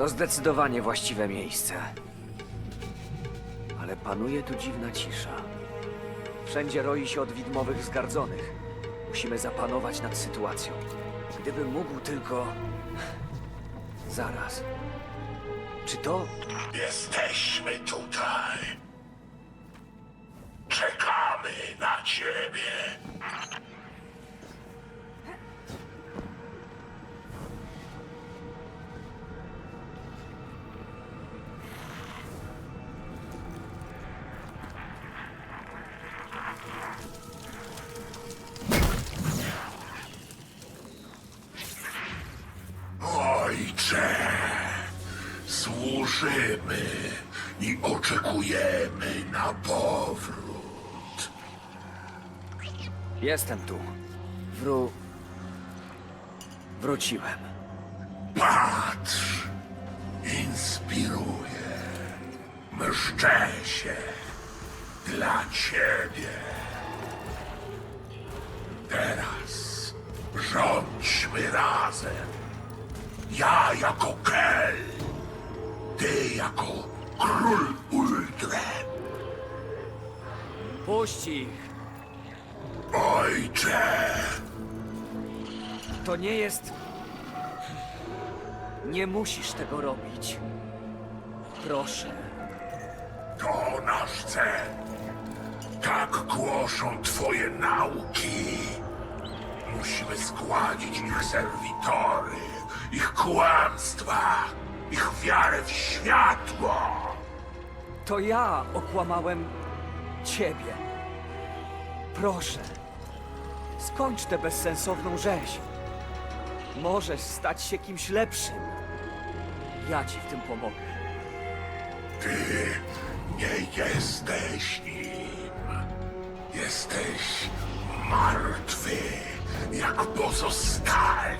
To zdecydowanie właściwe miejsce. Ale panuje tu dziwna cisza. Wszędzie roi się od widmowych zgardzonych. Musimy zapanować nad sytuacją. Gdybym mógł tylko... Zaraz. Czy to... Jesteśmy tutaj. Czekamy na ciebie. Jestem tu. Wró... Wróciłem. Patrz, inspiruje, mszczę się dla ciebie. Teraz rządźmy razem. Ja jako Kel, ty jako król Uldren. Puść ich! Ojcze, To nie jest... Nie musisz tego robić. Proszę. to nasz cel. Tak głoszą twoje nauki. Musimy zgładzić ich serwitory, ich kłamstwa, ich wiarę w światło. To ja okłamałem ciebie. Proszę. Skończ tę bezsensowną rzeź. Możesz stać się kimś lepszym. Ja ci w tym pomogę. Ty nie jesteś nim. Jesteś martwy, jak pozostali.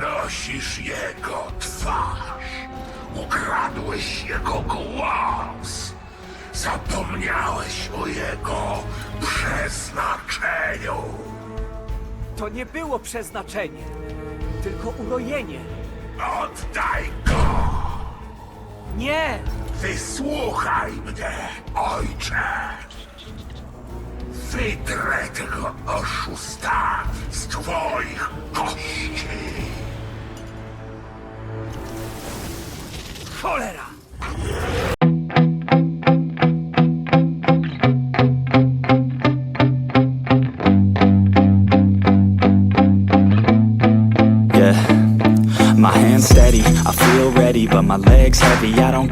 Nosisz jego twarz. Ukradłeś jego głos. Zapomniałeś o jego przeznaczeniu. To nie było przeznaczenie, tylko urojenie. Oddaj go! Nie! Wysłuchaj mnie, ojcze! Wydrę tego oszusta z twoich kości! Cholera! Legs heavy. I don't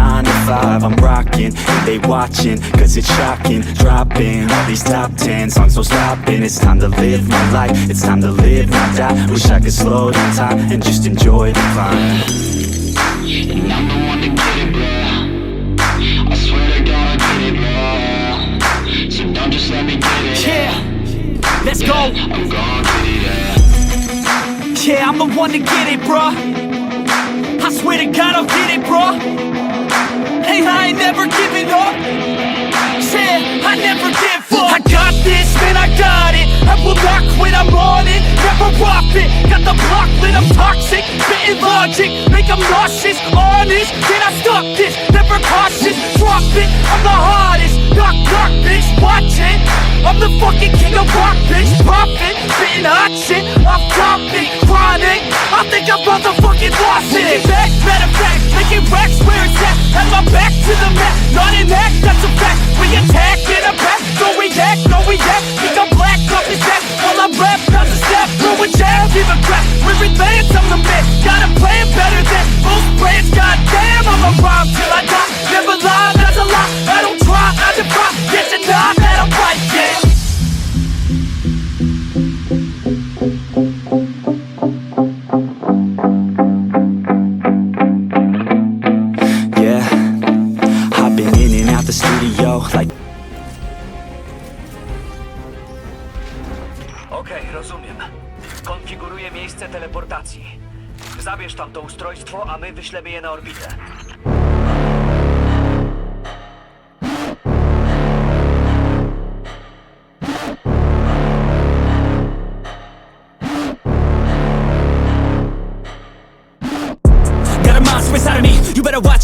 nine to five. I'm rocking, they watching, cause it's shocking. Dropping all these top ten songs, no stopping. It's time to live my life, it's time to live, not die. Wish I could slow down time and just enjoy the climb. And I'm the one to get it, bro. I swear to God, I get it, bro. So don't just let me get it. Yeah, let's go. I'm gon' get it, yeah. Yeah, I'm the one to get it, bruh. Swear to God, I'll get it, bro. Hey, I ain't never giving up. Yeah, I never give up. I got this, man, I got it. I will not quit, I'm on it. Never off it. Got the block lit, I'm toxic. Spitting logic, make 'em nauseous. Honest, can I stop this? Never cautious, drop it. I'm the hottest. Knock, knock, bitch, watch it. I'm the fucking king of rock, bitch. Profit, spitting hot shit. Off topic, chronic. I think I'm motherfucking lost it. Back, matter fact, making racks where it's at. Have my back to the mat, not an act, that's a fact. We attack in a back, don't react, no react. Think I'm black off his back while I rap, not a step. Throw a jab, a crap. We're Konfiguruję miejsce teleportacji. Zabierz tam to ustrojstwo, a my wyślemy je na orbitę.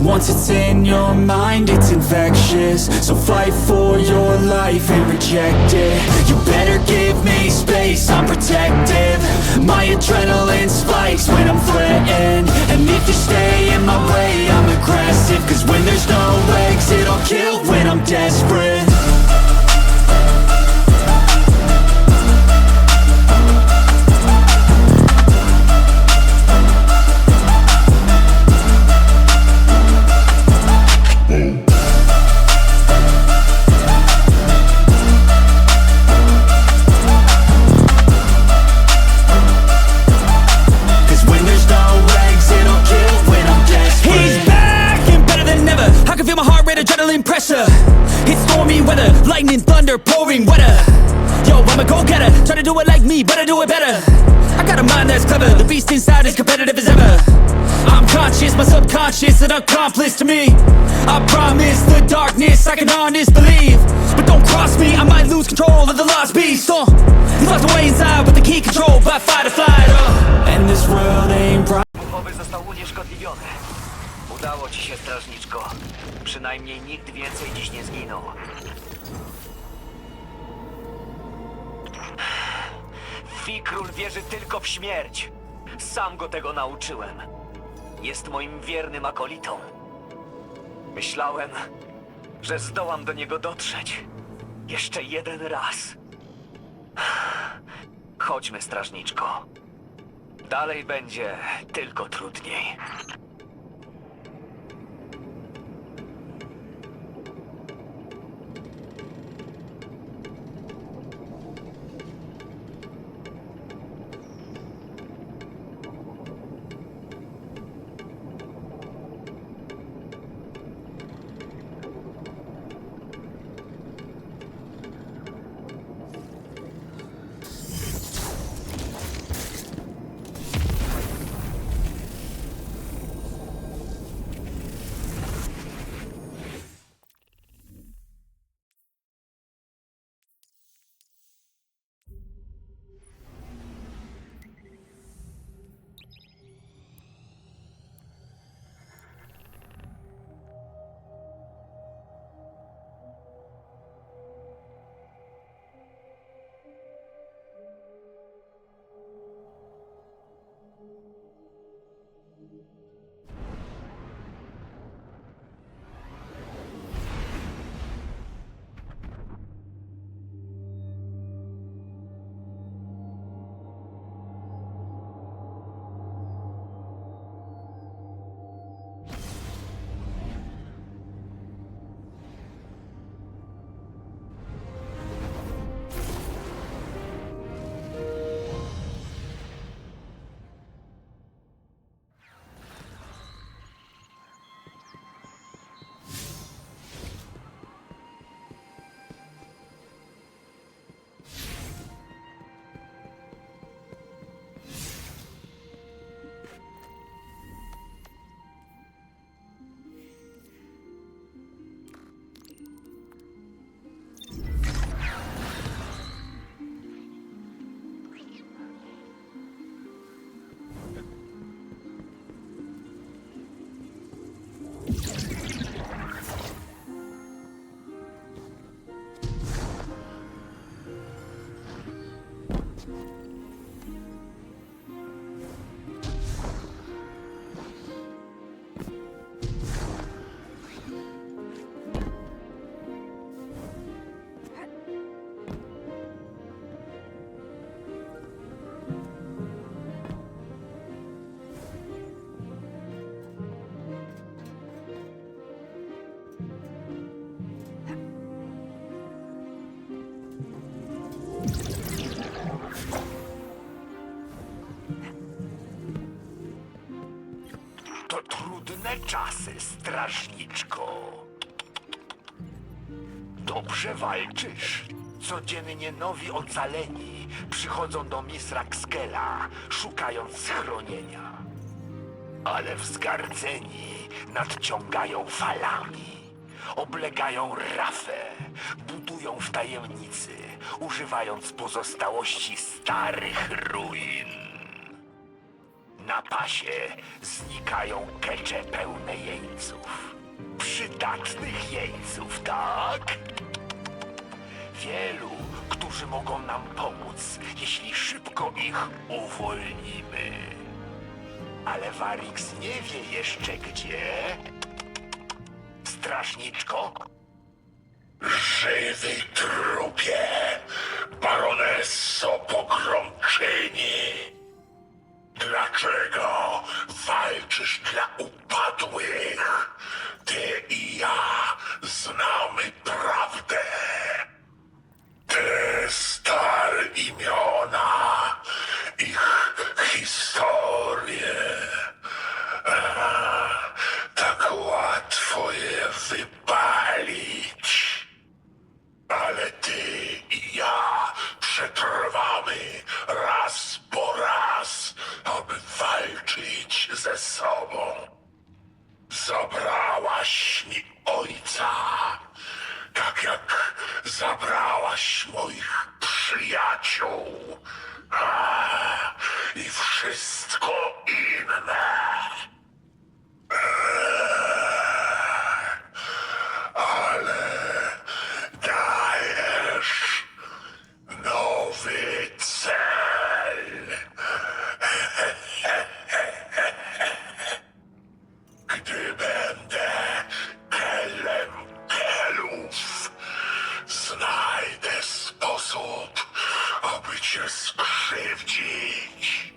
Once it's in your mind, it's infectious. So fight for your life and reject it. You better give me space, I'm protective. My adrenaline spikes when I'm threatened. And if you stay in my way, I'm aggressive. Cause when there's no exit, I'll kill when I'm desperate pouring weather. Yo, I'm a go-getter. Try to do it like me, but I do it better. I got a mind that's clever. The beast inside is competitive as ever. I'm conscious, my subconscious, an accomplice to me. I promise the darkness, I can honest believe. But don't cross me, I might lose control of the lost beast. Uh, he's locked away inside with the key controlled by fight or flight. Uh, and this world ain't right. Buchowy został unieszkodliwiony. Udało ci się, strażniczko. Przynajmniej nikt więcej dziś nie zginął. Fikról wierzy tylko w śmierć. Sam go tego nauczyłem. Jest moim wiernym akolitą. Myślałem, że zdołam do niego dotrzeć. Jeszcze jeden raz. Chodźmy, strażniczko. Dalej będzie tylko trudniej. Czasy, strażniczko. Dobrze walczysz. Codziennie nowi ocaleni przychodzą do Misra Skela, szukając schronienia. Ale wzgardzeni nadciągają falami. Oblegają rafę, budują w tajemnicy, używając pozostałości starych ruin. Na pasie znikają kecze pełne jeńców. Przydatnych jeńców, tak? Wielu, którzy mogą nam pomóc, jeśli szybko ich uwolnimy. Ale Warix nie wie jeszcze gdzie. Strażniczko? Żywy trupie, baronesso pogromczyni. Dlaczego walczysz dla upadłych? Ty i ja znamy prawdę. Te stare imiona, przyjaciół i wszystko inne. Ale dajesz nowy cel. Gdy będę kelem kelów, znajdę sposób Mogłaby cię skrzywdzić.